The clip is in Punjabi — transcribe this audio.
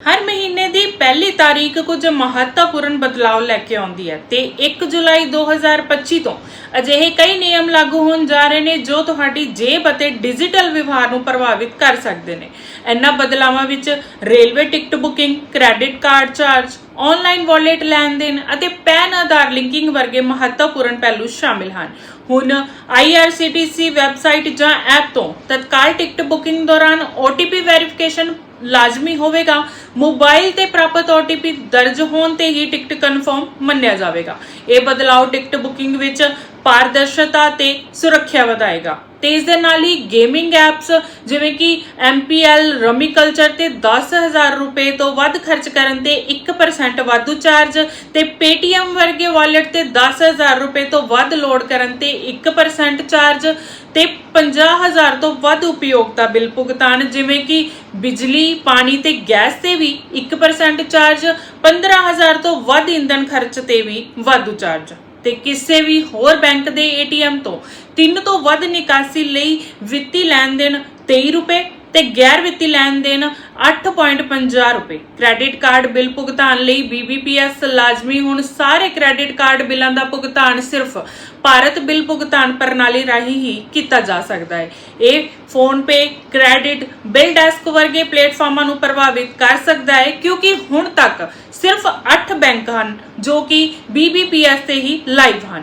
ਹਰ ਮਹੀਨੇ ਦੀ ਪਹਿਲੀ ਤਾਰੀਖ ਕੁਝ ਮਹੱਤਵਪੂਰਨ ਬਦਲਾਅ ਲੈ ਕੇ ਆਉਂਦੀ ਹੈ ਤੇ 1 ਜੁਲਾਈ 2025 ਤੋਂ ਅਜਿਹੇ ਕਈ ਨਿਯਮ ਲਾਗੂ ਹੋਣ ਜਾ ਰਹੇ ਨੇ ਜੋ ਤੁਹਾਡੀ ਜੇਬ ਅਤੇ ਡਿਜੀਟਲ ਵਿਵਹਾਰ ਨੂੰ ਪ੍ਰਭਾਵਿਤ ਕਰ ਸਕਦੇ ਨੇ। ਇਹਨਾਂ ਬਦਲਾਵਾਂ ਵਿੱਚ railway ticket booking, credit card charge online wallet ਲੈਣ ਦੇਣ ਅਤੇ ਪੈਨ ਆਧਾਰ ਲਿੰਕਿੰਗ ਵਰਗੇ ਮਹੱਤਵਪੂਰਨ ਪਹਿਲੂ ਸ਼ਾਮਿਲ ਹਨ। ਹੁਣ IRCTC ਵੈਬਸਾਈਟ ਜਾਂ ਐਪ ਤੋਂ ਤਤਕਾਲ ਟਿਕਟ ਬੁਕਿੰਗ ਦੌਰਾਨ OTP ਵੈਰੀਫਿਕੇਸ਼ਨ ਲਾਜ਼ਮੀ ਹੋਵੇਗਾ। ਮੋਬਾਈਲ ਤੇ ਪ੍ਰਾਪਤ OTP ਦਰਜ ਹੋਣ ਤੇ ਹੀ ਟਿਕਟ ਕਨਫਰਮ ਮੰਨਿਆ ਜਾਵੇਗਾ। ਇਹ ਬਦਲਾਅ ਟਿਕਟ ਬੁਕਿੰਗ ਵਿੱਚ ਪਾਰਦਰਸ਼ਤਾ ਤੇ ਸੁਰੱਖਿਆ ਵਧਾਏਗਾ। ਤੇ ਇਸ ਦੇ ਨਾਲ ਹੀ ਗੇਮਿੰਗ ਐਪਸ ਜਿਵੇਂ ਕਿ MPL ਰਮੀ ਕਲਚਰ ਤੇ 10000 ਰੁਪਏ ਤੋਂ ਵੱਧ ਖਰਚ ਕਰਨ ਤੇ 1% ਵਾਧੂ ਚਾਰਜ ਤੇ Paytm ਵਰਗੇ ਵਾਲਟ ਤੇ 10000 ਰੁਪਏ ਤੋਂ ਵੱਧ ਲੋਡ ਕਰਨ ਤੇ 1% ਚਾਰਜ ਤੇ 50000 ਤੋਂ ਵੱਧ ਉਪਯੋਗਤਾ ਬਿੱਲ ਭੁਗਤਾਨ, ਜਿਵੇਂ ਕਿ ਬਿਜਲੀ, ਪਾਣੀ ਤੇ ਗੈਸ ਤੇ ਵੀ 1% ਚਾਰਜ 15000 ਤੋਂ ਵੱਧ ਇੰਧਨ ਖਰਚ ਤੇ ਵੀ ਵਾਧੂ ਚਾਰਜ ਤੇ ਕਿਸੇ ਵੀ ਹੋਰ ਬੈਂਕ ਦੇ ATM ਤੋਂ ਤਿੰਨ ਤੋਂ ਵੱਧ ਨਿਕਾਸੀ ਲਈ ਵਿੱਤੀ ਲੈਣ ਦੇਣ 23 ਰੁਪਏ ਤੇ ਗੈਰ ਵਿੱਤੀ ਲੈਣ ਦੇਣ 8.50 ਰੁਪਏ। ਕ੍ਰੈਡਿਟ ਕਾਰਡ ਬਿੱਲ ਭੁਗਤਾਨ ਲਈ BBPS ਲਾਜ਼ਮੀ ਹੁਣ ਸਾਰੇ ਕ੍ਰੈਡਿਟ ਕਾਰਡ ਬਿੱਲਾਂ ਦਾ ਭੁਗਤਾਨ ਸਿਰਫ ਭਾਰਤ ਬਿੱਲ ਭੁਗਤਾਨ ਪ੍ਰਣਾਲੀ ਰਾਹੀਂ ਹੀ ਕੀਤਾ ਜਾ ਸਕਦਾ ਹੈ। ਇਹ ਫੋਨਪੇ ਕ੍ਰੈਡਿਟ ਬਿਲ ਡੈਸਕ ਵਰਗੇ ਪਲੇਟਫਾਰਮਾਂ ਨੂੰ ਪ੍ਰਭਾਵਿਤ ਕਰ ਸਕਦਾ ਹੈ ਕਿਉਂਕਿ ਹੁਣ ਤੱਕ ਸਿਰਫ 8 ਬੈਂਕ ਹਨ ਜੋ ਕਿ BBPS ਤੇ ਹੀ ਲਾਈਵ ਹਨ।